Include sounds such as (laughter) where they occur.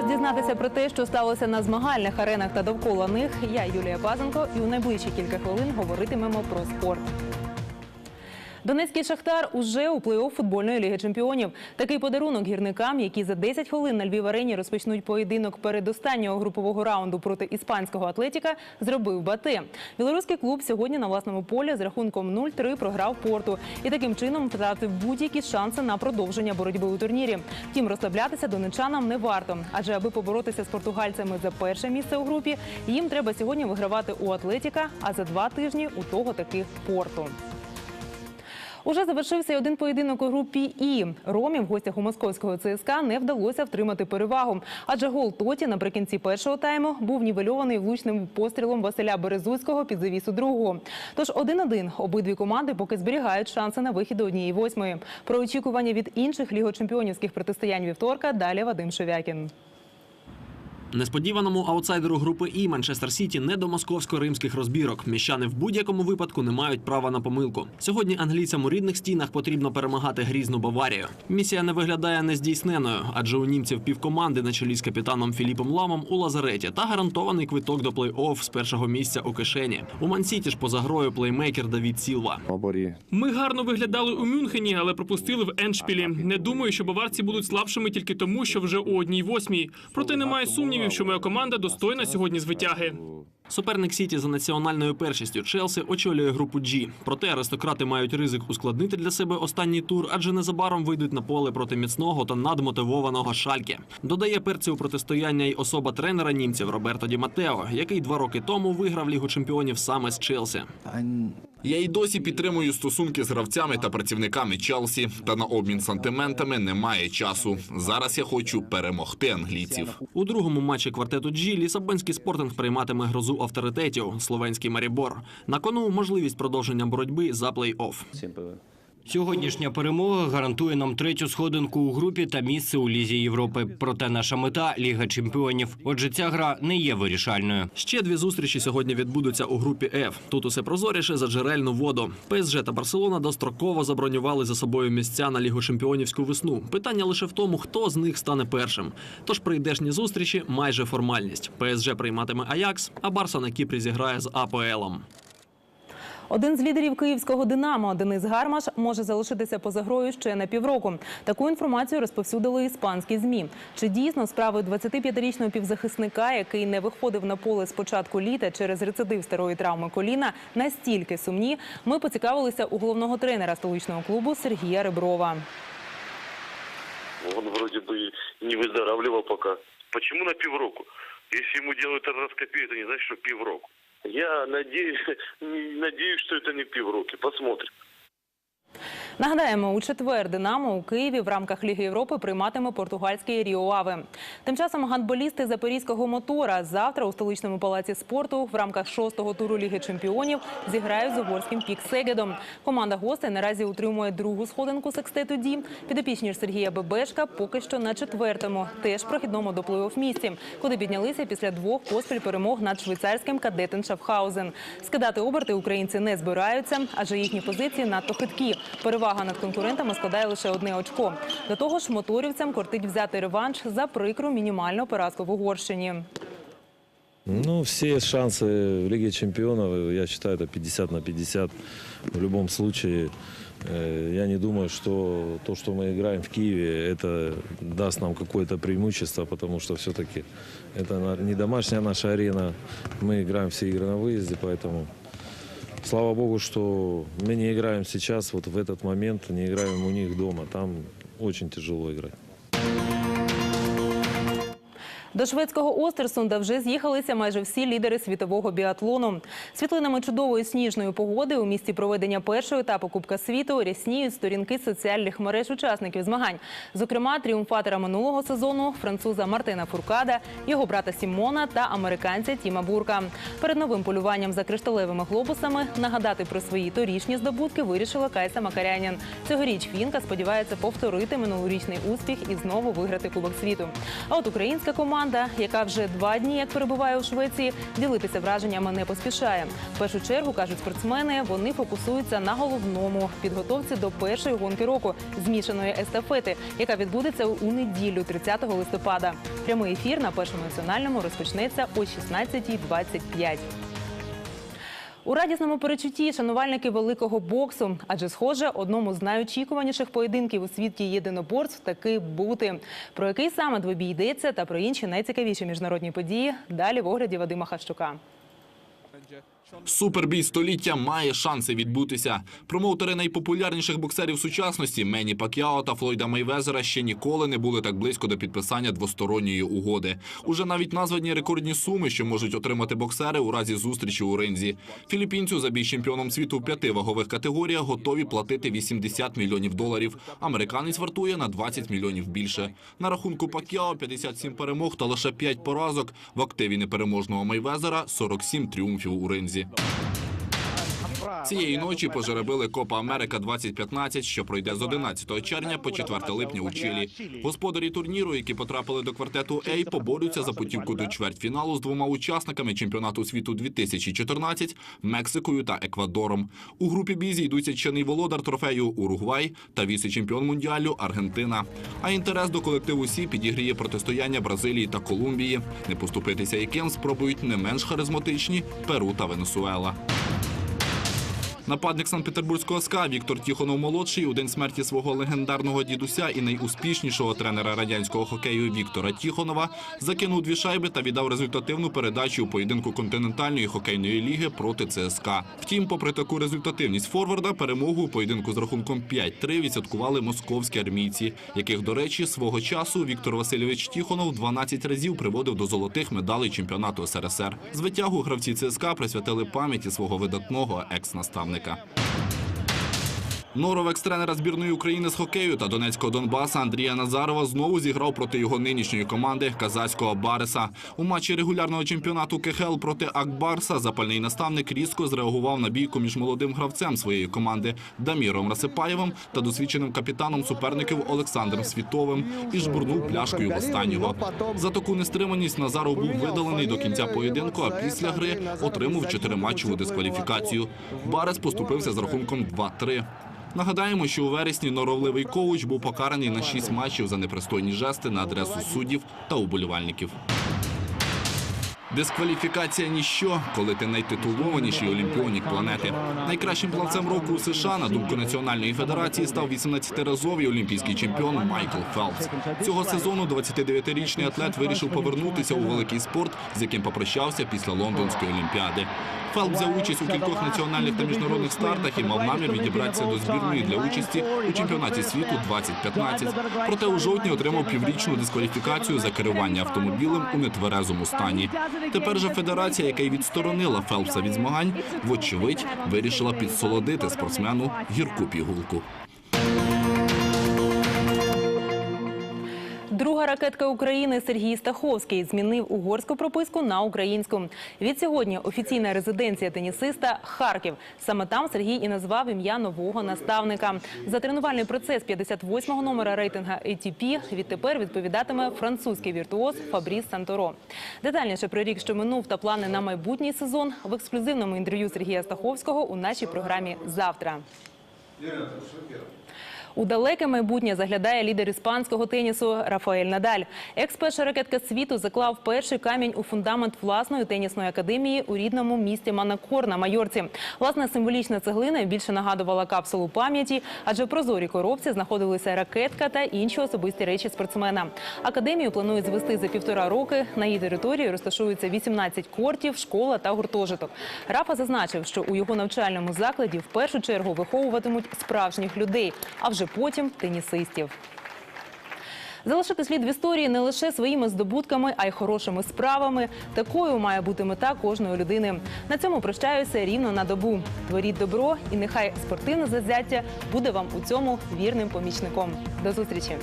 Час дізнатися про те, що сталося на змагальних аренах та довкола них. Я Юлія Пазенко, і у найближчі кілька хвилин говоритимемо про спорт. Донецький шахтар уже у плей-офф футбольної ліги чемпіонів. Такий подарунок гірникам, які за 10 хвилин на Львів арені розпочнуть поєдинок передостаннього групового раунду проти іспанського атлетіка, зробив Бате. Білоруський клуб сьогодні на власному полі з рахунком 0-3 програв порту і таким чином втратив будь-які шанси на продовження боротьби у турнірі. Втім, розслаблятися донечанам не варто, адже аби поборотися з португальцями за перше місце у групі, їм треба сьогодні вигравати у Атлетіка, а за два тижні у того таки порту. Уже завершився один поєдинок у групі І. Ромі в гостях у московського ЦСКА не вдалося втримати перевагу. Адже гол Тоті наприкінці першого тайму був нівельований влучним пострілом Василя Березуцького під завісу другого. Тож 1-1 обидві команди поки зберігають шанси на вихід до однієї восьмої. Про очікування від інших лігочемпіонівських протистоянь вівторка далі Вадим Шевякін. Несподіваному аутсайдеру групи І Манчестер Сіті не до московсько-римських розбірок. Міщани в будь-якому випадку не мають права на помилку. Сьогодні англійцям у рідних стінах потрібно перемагати грізну Баварію. Місія не виглядає нездійсненою, адже у німців півкоманди на чолі з капітаном Філіпом Ламом у лазареті та гарантований квиток до плей-офф з першого місця у кишені. У Мансіті ж поза грою плеймейкер Давід Сілва. Ми гарно виглядали у Мюнхені, але пропустили в Еншпілі. Не думаю, що баварці будуть слабшими тільки тому, що вже у одній восьмій. Проте немає сумнівів, що моя команда достойна сьогодні звитяги. Суперник Сіті за національною першістю Челсі очолює групу G. Проте аристократи мають ризик ускладнити для себе останній тур, адже незабаром вийдуть на поле проти міцного та надмотивованого Шальке. Додає перці у протистояння й особа тренера німців Роберто Ді Матео, який два роки тому виграв Лігу чемпіонів саме з Челсі. Я й досі підтримую стосунки з гравцями та працівниками Челсі, та на обмін сантиментами немає часу. Зараз я хочу перемогти англійців. У другому матчі квартету G Лісабонський спортинг прийматиме грозу авторитетів словенський Марібор. На кону можливість продовження боротьби за плей-офф. Сьогоднішня перемога гарантує нам третю сходинку у групі та місце у лізі Європи. Проте наша мета Ліга Чемпіонів. Отже, ця гра не є вирішальною. Ще дві зустрічі сьогодні відбудуться у групі F. Тут усе прозоріше за джерельну воду. ПСЖ та Барселона достроково забронювали за собою місця на Лігу чемпіонівську весну. Питання лише в тому, хто з них стане першим. Тож прийдешні зустрічі майже формальність. ПСЖ прийматиме Аякс, а Барса на Кіпрі зіграє з АПЛом. Один з лідерів київського Динамо Денис Гармаш може залишитися поза грою ще на півроку. Таку інформацію розповсюдили іспанські змі. Чи дійсно справи 25-річного півзахисника, який не виходив на поле з початку літа через рецидив старої травми коліна, настільки сумні? Ми поцікавилися у головного тренера столичного клубу Сергія Реброва. Он вроде бы не выздоравливал пока. Почему на півроку? Если ему делают эндоскопию, это не значит, что півроку. Я надеюсь, (laughs) надеюсь, что это не півроки. Посмотрим. Нагадаємо, у четвер Динамо у Києві в рамках Ліги Європи прийматиме португальський Ріо Аве. Тим часом гандболісти запорізького мотора завтра у столичному палаці спорту в рамках шостого туру Ліги Чемпіонів зіграють з угорським пік Сегедом. Команда гостей наразі утримує другу сходинку секстету Ді. Підопічні ж Сергія Бебешка поки що на четвертому, теж прохідному до плей-офф місці, куди піднялися після двох поспіль перемог над швейцарським кадетен Шафхаузен. Скидати оберти українці не збираються, адже їхні позиції надто хиткі. Перевага над конкурентами складає лише одне очко. До того ж, моторівцям кортить взяти реванш за прикру мінімальну поразку в Угорщині. Ну, все шансы в Лиге Чемпионов, я считаю, это 50 на 50. В любом случае, э, я не думаю, что то, что мы играем в Киеве, это даст нам какое-то преимущество, потому что все-таки это на- не домашняя наша арена. Мы играем все игры на выезде, поэтому слава богу, что мы не играем сейчас, вот в этот момент, не играем у них дома. Там очень тяжело играть. До шведського Остерсунда вже з'їхалися майже всі лідери світового біатлону. Світлинами чудової сніжної погоди у місті проведення першого етапу Кубка світу рясніють сторінки соціальних мереж учасників змагань. Зокрема, тріумфатора минулого сезону француза Мартина Фуркада, його брата Сімона та американця Тіма Бурка. Перед новим полюванням за кришталевими глобусами нагадати про свої торічні здобутки вирішила Кайса Макарянін. Цьогоріч фінка сподівається повторити минулорічний успіх і знову виграти Кубок світу. А от українська команда команда, яка вже два дні як перебуває у Швеції, ділитися враженнями не поспішає. В першу чергу кажуть спортсмени, вони фокусуються на головному підготовці до першої гонки року змішаної естафети, яка відбудеться у неділю, 30 листопада. Прямий ефір на першому національному розпочнеться о 16.25. У радісному перечутті шанувальники великого боксу, адже схоже, одному з найочікуваніших поєдинків у світі єдиноборств таки бути. Про який саме двобій йдеться та про інші найцікавіші міжнародні події далі в огляді Вадима Хащука. Супербій століття має шанси відбутися. Промоутери найпопулярніших боксерів сучасності Мені Пакіао та Флойда Мейвезера ще ніколи не були так близько до підписання двосторонньої угоди. Уже навіть названі рекордні суми, що можуть отримати боксери у разі зустрічі у ринзі. Філіппінцю за бій чемпіоном світу в п'яти вагових категоріях готові платити 80 мільйонів доларів. Американець вартує на 20 мільйонів більше. На рахунку Пакіао 57 перемог та лише 5 поразок. В активі непереможного Мейвезера 47 тріумфів у ринзі увазі. Цієї ночі пожеребили Копа Америка 2015, що пройде з 11 червня по 4 липня у Чилі. Господарі турніру, які потрапили до квартету А, поборються за путівку до чвертьфіналу з двома учасниками чемпіонату світу 2014 – Мексикою та Еквадором. У групі Бі зійдуться чинний володар трофею Уругвай та віце-чемпіон мундіалю Аргентина. А інтерес до колективу Сі підігріє протистояння Бразилії та Колумбії, не поступитися яким спробують не менш харизматичні Перу та Венесуела. Нападник Санкт-Петербурзького СКА Віктор Тіхонов молодший у день смерті свого легендарного дідуся і найуспішнішого тренера радянського хокею Віктора Тіхонова закинув дві шайби та віддав результативну передачу у поєдинку континентальної хокейної ліги проти ЦСКА. Втім, попри таку результативність форварда, перемогу у поєдинку з рахунком 5-3 відсвяткували московські армійці, яких, до речі, свого часу Віктор Васильович Тіхонов 12 разів приводив до золотих медалей чемпіонату СРСР. З витягу гравці ЦСКА присвятили пам'яті свого видатного екс-наставника суперника. Норов екс-тренера збірної України з хокею та Донецького Донбаса Андрія Назарова знову зіграв проти його нинішньої команди казацького Бариса. У матчі регулярного чемпіонату КХЛ проти Акбарса запальний наставник різко зреагував на бійку між молодим гравцем своєї команди Даміром Расипаєвим та досвідченим капітаном суперників Олександром Світовим і жбурнув пляшкою в останнього. За таку нестриманість Назаров був видалений до кінця поєдинку, а після гри отримав чотириматчеву дискваліфікацію. Барес поступився з рахунком 2-3. Нагадаємо, що у вересні норовливий коуч був покараний на 6 матчів за непристойні жести на адресу суддів та уболівальників. Дискваліфікація ніщо, коли ти найтитулованіший олімпіонік планети. Найкращим плавцем року у США, на думку Національної федерації, став 18-разовий олімпійський чемпіон Майкл Фелпс. Цього сезону 29-річний атлет вирішив повернутися у великий спорт, з яким попрощався після Лондонської олімпіади. Фелпс взяв участь у кількох національних та міжнародних стартах і мав намір відібратися до збірної для участі у чемпіонаті світу 2015. Проте у жовтні отримав піврічну дискваліфікацію за керування автомобілем у нетверезому стані. Тепер же федерація, яка й відсторонила Фелпса від змагань, вочевидь вирішила підсолодити спортсмену гірку пігулку. Друга ракетка України Сергій Стаховський змінив угорську прописку на українську. Від сьогодні офіційна резиденція тенісиста Харків. Саме там Сергій і назвав ім'я нового наставника. За тренувальний процес 58-го номера рейтинга ATP відтепер відповідатиме французький віртуоз Фабріс Санторо. Детальніше про рік, що минув та плани на майбутній сезон в ексклюзивному інтерв'ю Сергія Стаховського у нашій програмі завтра. У далеке майбутнє заглядає лідер іспанського тенісу Рафаель Надаль. Екс-перша ракетка світу заклав перший камінь у фундамент власної тенісної академії у рідному місті Манакор на Майорці. Власна символічна цеглина більше нагадувала капсулу пам'яті, адже в прозорій коробці знаходилися ракетка та інші особисті речі спортсмена. Академію планують звести за півтора роки. На її території розташуються 18 кортів, школа та гуртожиток. Рафа зазначив, що у його навчальному закладі в першу чергу виховуватимуть справжніх людей, а вже потім тенісистів. Залишити слід в історії не лише своїми здобутками, а й хорошими справами. Такою має бути мета кожної людини. На цьому прощаюся рівно на добу. Творіть добро, і нехай спортивне зазяття буде вам у цьому вірним помічником. До зустрічі.